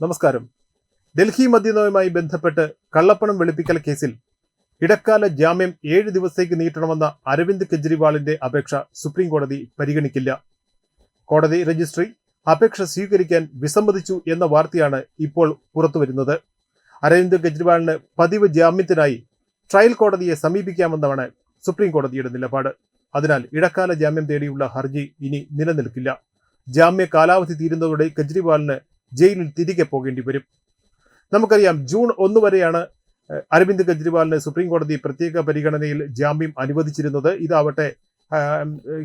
നമസ്കാരം. ഡൽഹി മദ്യനവുമായി ബന്ധപ്പെട്ട് കള്ളപ്പണം വെളുപ്പിക്കൽ കേസിൽ ഇടക്കാല ജാമ്യം ഏഴ് ദിവസത്തേക്ക് നീട്ടണമെന്ന അരവിന്ദ് കെജ്രിവാളിന്റെ അപേക്ഷ സുപ്രീം കോടതി പരിഗണിക്കില്ല. കോടതി രജിസ്ട്രി അപേക്ഷ സ്വീകരിക്കാൻ വിസമ്മതിച്ചു എന്ന വാർത്തയാണ് ഇപ്പോൾ പുറത്തുവരുന്നത്. അരവിന്ദ് കെജ്രിവാളിന് പതിവ് ജാമ്യത്തിനായി ട്രയൽ കോടതിയെ സമീപിക്കാമെന്നാണ് സുപ്രീം കോടതിയുടെ നിലപാട്. അതിനാൽ ഇടക്കാല ജാമ്യം തേടിയുള്ള ഹർജി ഇനി നിലനിൽക്കില്ല. ജാമ്യ കാലാവധി തീരുന്നതോടെ കെജ്രിവാളിന് ജയിലിൽ തിരികെ പോകേണ്ടി വരും. നമുക്കറിയാം ജൂൺ ഒന്ന് വരെയാണ് അരവിന്ദ് കെജ്രിവാളിന് സുപ്രീം കോടതി പ്രത്യേക പരിഗണനയിൽ ജാമ്യം അനുവദിച്ചിരുന്നത്. ഇതാവട്ടെ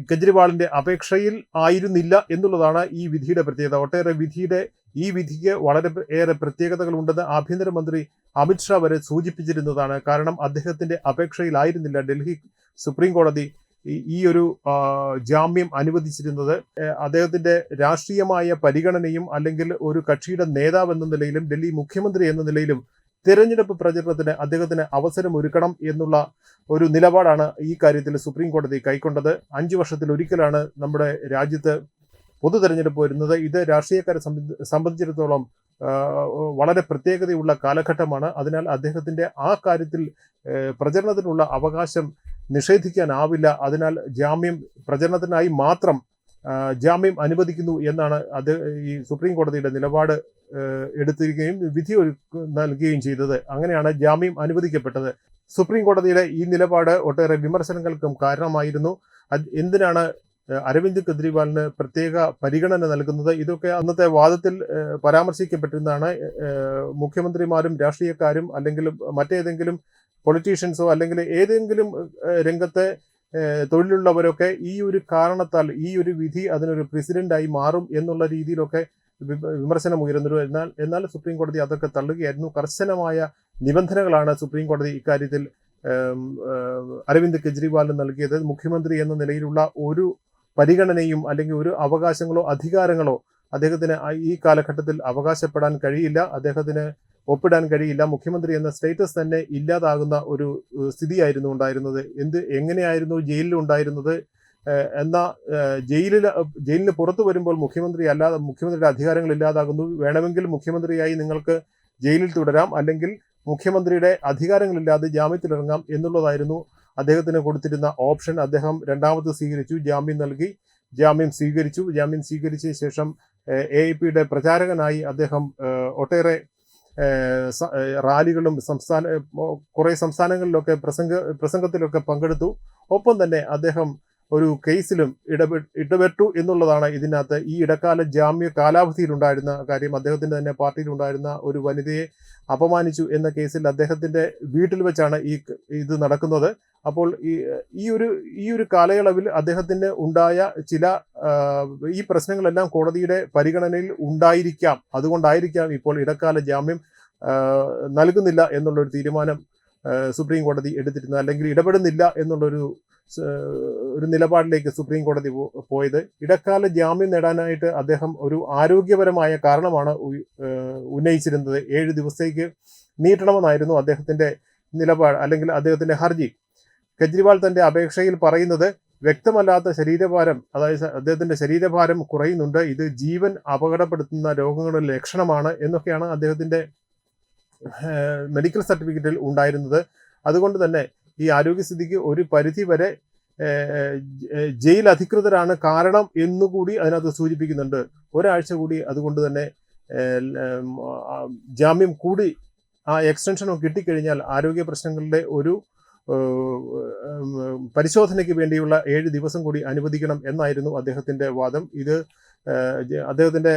കെജ്രിവാളിന്റെ അപേക്ഷയിൽ ആയിരുന്നില്ല എന്നുള്ളതാണ് ഈ വിധിയുടെ പ്രത്യേകത. ഒട്ടേറെ വിധിയുടെ ഈ വിധിക്ക് വളരെ ഏറെ പ്രത്യേകതകൾ ഉണ്ടെന്ന് ആഭ്യന്തരമന്ത്രി അമിത്ഷാ വരെ സൂചിപ്പിച്ചിരുന്നതാണ്. കാരണം അദ്ദേഹത്തിന്റെ അപേക്ഷയിലായിരുന്നില്ല ഡൽഹി സുപ്രീം കോടതി ഈ- ഒരു ജാമ്യം അനുവദിച്ചിരുന്നത് അദ്ദേഹത്തിന്റെ രാഷ്ട്രീയമായ പരിഗണനയും അല്ലെങ്കിൽ ഒരു കക്ഷിയുടെ നേതാവ് എന്ന നിലയിലും ഡൽഹി മുഖ്യമന്ത്രി എന്ന നിലയിലും തിരഞ്ഞെടുപ്പ് പ്രചരണത്തിന് അദ്ദേഹത്തിന് അവസരം ഒരുക്കണം എന്നുള്ള ഒരു നിലപാടാണ് ഈ കാര്യത്തിൽ സുപ്രീം കോടതി കൈക്കൊണ്ടത്. അഞ്ചു വർഷത്തിൽ ഒരിക്കലാണ് നമ്മുടെ രാജ്യത്ത് പൊതു തെരഞ്ഞെടുപ്പ് വരുന്നത്. ഇത് രാഷ്ട്രീയക്കാരെ സംബന്ധി- സംബന്ധിച്ചിടത്തോളം വളരെ പ്രത്യേകതയുള്ള കാലഘട്ടമാണ്. അതിനാൽ അദ്ദേഹത്തിന്റെ ആ കാര്യത്തിൽ പ്രചരണത്തിനുള്ള അവകാശം നിഷേധിക്കാനാവില്ല. അതിനാൽ ജാമ്യം പ്രചരണത്തിനായി മാത്രം ജാമ്യം അനുവദിക്കുന്നു എന്നാണ് അത് ഈ സുപ്രീം കോടതിയുടെ നിലപാട് എടുത്തിരിക്കുകയും വിധി നൽകുകയും ചെയ്തത്. അങ്ങനെയാണ് ജാമ്യം അനുവദിക്കപ്പെട്ടത്. സുപ്രീം കോടതിയുടെ ഈ നിലപാട് ഒട്ടേറെ വിമർശനങ്ങൾക്കും കാരണമായിരുന്നു. എന്തിനാണ് അരവിന്ദ് കെജ്രിവാളിന് പ്രത്യേക പരിഗണന നൽകുന്നത്? ഇതൊക്കെ അന്നത്തെ വാദത്തിൽ പരാമർശിക്കപ്പെട്ടിരുന്നതാണ്. മുഖ്യമന്ത്രിമാരും രാഷ്ട്രീയക്കാരും അല്ലെങ്കിൽ മറ്റേതെങ്കിലും പൊളിറ്റീഷ്യൻസോ അല്ലെങ്കിൽ ഏതെങ്കിലും രംഗത്തെ തൊഴിലുള്ളവരൊക്കെ ഈ ഒരു കാരണത്താൽ ഈ ഒരു വിധി അതിനൊരു പ്രസിഡന്റായി മാറും എന്നുള്ള രീതിയിലൊക്കെ വിമർശനം ഉയർന്നിരുന്നു എന്നാൽ എന്നാൽ സുപ്രീം കോടതി അതൊക്കെ തള്ളുകയായിരുന്നു. കർശനമായ നിബന്ധനകളാണ് സുപ്രീം കോടതി ഇക്കാര്യത്തിൽ അരവിന്ദ് കെജ്രിവാളിന് നൽകിയത്. മുഖ്യമന്ത്രി എന്ന നിലയിലുള്ള ഒരു പരിഗണനയും അല്ലെങ്കിൽ ഒരു അവകാശങ്ങളോ അധികാരങ്ങളോ അദ്ദേഹത്തിന് ഈ കാലഘട്ടത്തിൽ അവകാശപ്പെടാൻ കഴിയില്ല. അദ്ദേഹത്തിന് ഒപ്പിടാൻ കഴിയില്ല. മുഖ്യമന്ത്രി എന്ന സ്റ്റേറ്റസ് തന്നെ ഇല്ലാതാകുന്ന ഒരു സ്ഥിതിയായിരുന്നു ഉണ്ടായിരുന്നത്. എന്ത് എങ്ങനെയായിരുന്നു ജയിലിൽ ഉണ്ടായിരുന്നത്? എന്നാൽ എന്നാ ജയിലിൽ ജയിലിന് പുറത്തു വരുമ്പോൾ മുഖ്യമന്ത്രി അല്ലാതെ മുഖ്യമന്ത്രിയുടെ അധികാരങ്ങൾ ഇല്ലാതാകുന്നു. വേണമെങ്കിൽ മുഖ്യമന്ത്രിയായി നിങ്ങൾക്ക് ജയിലിൽ തുടരാം. അല്ലെങ്കിൽ മുഖ്യമന്ത്രിയുടെ അധികാരങ്ങളില്ലാതെ ജാമ്യത്തിലിറങ്ങാം എന്നുള്ളതായിരുന്നു അദ്ദേഹത്തിന് കൊടുത്തിരുന്ന ഓപ്ഷൻ. അദ്ദേഹം രണ്ടാമത് സ്വീകരിച്ചു ജാമ്യം നൽകി. ജാമ്യം സ്വീകരിച്ചു. ജാമ്യം സ്വീകരിച്ച ശേഷം എ പിയുടെ പ്രചാരകനായി അദ്ദേഹം ഒട്ടേറെ റാലികളും സംസ്ഥാന കുറേ സംസ്ഥാനങ്ങളിലൊക്കെ പ്രസംഗ പ്രസംഗത്തിലൊക്കെ പങ്കെടുത്തു. ഒപ്പം തന്നെ അദ്ദേഹം ഒരു കേസിലും ഇടപെ ഇടപെട്ടു എന്നുള്ളതാണ് ഇതിനകത്ത് ഈ ഇടക്കാല ജാമ്യ കാലാവധിയിലുണ്ടായിരുന്ന കാര്യം. അദ്ദേഹത്തിന്റെ തന്നെ പാർട്ടിയിലുണ്ടായിരുന്ന ഒരു വനിതയെ അപമാനിച്ചു എന്ന കേസിൽ അദ്ദേഹത്തിന്റെ വീട്ടിൽ വെച്ചാണ് ഈ ഇത് നടക്കുന്നത്. അപ്പോൾ ഈ ഈ ഒരു ഈ ഒരു കാലയളവിൽ അദ്ദേഹത്തിന് ഉണ്ടായ ചില ഈ പ്രശ്നങ്ങളെല്ലാം കോടതിയുടെ പരിഗണനയിൽ ഉണ്ടായിരിക്കാം. അതുകൊണ്ടായിരിക്കാം ഇപ്പോൾ ഇടക്കാല ജാമ്യം നൽകുന്നില്ല എന്നുള്ളൊരു തീരുമാനം സുപ്രീം കോടതി എടുത്തിരുന്നത്. അല്ലെങ്കിൽ ഇടപെടുന്നില്ല എന്നുള്ളൊരു ഒരു നിലപാടിലേക്ക് സുപ്രീം കോടതി പോയത്. ഇടക്കാല ജാമ്യം നേടാനായിട്ട് അദ്ദേഹം ഒരു ആരോഗ്യപരമായ കാരണമാണ് ഉന്നയിച്ചിരുന്നത്. ഏഴ് ദിവസത്തേക്ക് നീട്ടണമെന്നായിരുന്നു അദ്ദേഹത്തിന്റെ നിലപാട് അല്ലെങ്കിൽ അദ്ദേഹത്തിന്റെ ഹർജി. കെജ്രിവാൾ തന്റെ അപേക്ഷയിൽ പറയുന്നത് വ്യക്തമല്ലാത്ത ശരീരഭാരം അതായത് അദ്ദേഹത്തിന്റെ ശരീരഭാരം കുറയുന്നുണ്ട്. ഇത് ജീവൻ അപകടപ്പെടുത്തുന്ന രോഗങ്ങളുടെ ലക്ഷണമാണ് എന്നൊക്കെയാണ് അദ്ദേഹത്തിന്റെ മെഡിക്കൽ സർട്ടിഫിക്കറ്റിൽ ഉണ്ടായിരുന്നത്. അതുകൊണ്ട് തന്നെ ഈ ആരോഗ്യസ്ഥിതിക്ക് ഒരു പരിധി വരെ ജയിൽ അധികൃതരാണ് കാരണം എന്നുകൂടി അതിനകത്ത് സൂചിപ്പിക്കുന്നുണ്ട്. ഒരാഴ്ച കൂടി അതുകൊണ്ട് തന്നെ ജാമ്യം കൂടി ആ എക്സ്റ്റൻഷനോ കിട്ടിക്കഴിഞ്ഞാൽ ആരോഗ്യ പ്രശ്നങ്ങളുടെ ഒരു പരിശോധനയ്ക്ക് വേണ്ടിയുള്ള ഏഴ് ദിവസം കൂടി അനുവദിക്കണം എന്നായിരുന്നു അദ്ദേഹത്തിന്റെ വാദം. ഇത് അദ്ദേഹത്തിന്റെ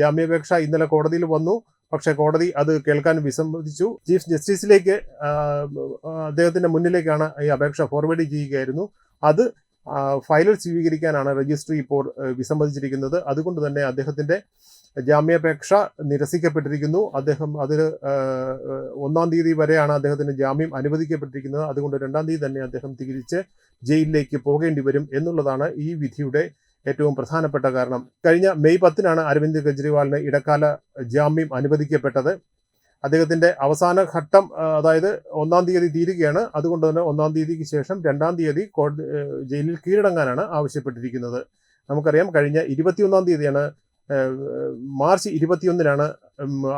ജാമ്യാപേക്ഷ ഇന്നലെ കോടതിയിൽ വന്നു. പക്ഷേ കോടതി അത് കേൾക്കാൻ വിസമ്മതിച്ചു. ചീഫ് ജസ്റ്റിസിലേക്ക് അദ്ദേഹത്തിന്റെ മുന്നിലേക്കാണ് ഈ അപേക്ഷ ഫോർവേഡ് ചെയ്യുകയായിരുന്നു. അത് ഫയലർ സ്വീകരിക്കാനാണ് രജിസ്ട്രി ഇപ്പോൾ വിസമ്മതിച്ചിരിക്കുന്നത്. അതുകൊണ്ട് തന്നെ അദ്ദേഹത്തിന്റെ ജാമ്യാപേക്ഷ നിരസിക്കപ്പെട്ടിരിക്കുന്നു. അദ്ദേഹം അതിൽ ഒന്നാം തീയതി വരെയാണ് അദ്ദേഹത്തിന് ജാമ്യം അനുവദിക്കപ്പെട്ടിരിക്കുന്നത്. അതുകൊണ്ട് രണ്ടാം തീയതി തന്നെ അദ്ദേഹം തിരിച്ച് ജയിലിലേക്ക് പോകേണ്ടി വരും എന്നുള്ളതാണ് ഈ വിധിയുടെ ഏറ്റവും പ്രധാനപ്പെട്ട കാരണം. കഴിഞ്ഞ മെയ് പത്തിനാണ് അരവിന്ദ് കെജ്രിവാളിന് ഇടക്കാല ജാമ്യം അനുവദിക്കപ്പെട്ടത്. അദ്ദേഹത്തിന്റെ അവസാന ഘട്ടം അതായത് ഒന്നാം തീയതി തീരുകയാണ്. അതുകൊണ്ട് തന്നെ ഒന്നാം തീയതിക്ക് ശേഷം രണ്ടാം തീയതി കോടതി ജയിലിൽ കീഴടങ്ങാനാണ് ആവശ്യപ്പെട്ടിരിക്കുന്നത്. നമുക്കറിയാം കഴിഞ്ഞ ഇരുപത്തിയൊന്നാം തീയതിയാണ് മാർച്ച് ഇരുപത്തിയൊന്നിനാണ്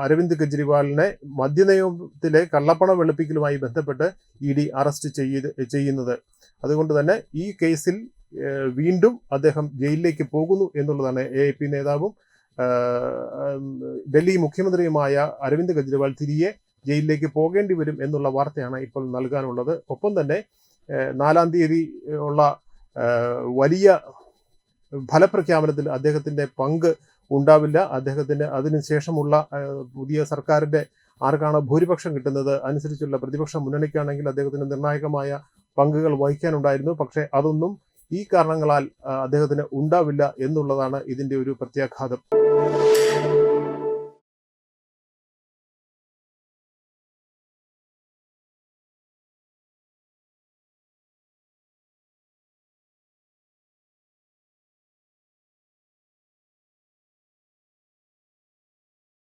അരവിന്ദ് കെജ്രിവാളിനെ മദ്യനയത്തിലെ കള്ളപ്പണം വെളുപ്പിക്കലുമായി ബന്ധപ്പെട്ട് ഇ ഡി അറസ്റ്റ് ചെയ്യുന്നത്. അതുകൊണ്ട് തന്നെ ഈ കേസിൽ വീണ്ടും അദ്ദേഹം ജയിലിലേക്ക് പോകുന്നു എന്നുള്ളതാണ് എ പി നേതാവും ഡൽഹി മുഖ്യമന്ത്രിയുമായ അരവിന്ദ് കെജ്രിവാൾ തിരികെ ജയിലിലേക്ക് പോകേണ്ടി വരും എന്നുള്ള വാർത്തയാണ് ഇപ്പോൾ നൽകാനുള്ളത്. ഒപ്പം തന്നെ നാലാം തീയതി ഉള്ള വലിയ ഫലപ്രഖ്യാപനത്തിൽ അദ്ദേഹത്തിന്റെ പങ്ക് ഉണ്ടാവില്ല. അദ്ദേഹത്തിന്റെ അതിനുശേഷമുള്ള പുതിയ സർക്കാരിന്റെ ആർക്കാണ് ഭൂരിപക്ഷം കിട്ടുന്നത് അനുസരിച്ചുള്ള പ്രതിപക്ഷ മുന്നണിക്കാണെങ്കിൽ അദ്ദേഹത്തിന് നിർണായകമായ പങ്കുകൾ വഹിക്കാനുണ്ടായിരുന്നു. പക്ഷേ അതൊന്നും ഈ കാരണങ്ങളാൽ അദ്ദേഹത്തിന് ഉണ്ടാവില്ല എന്നുള്ളതാണ് ഇതിന്റെ ഒരു പ്രത്യാഘാതം.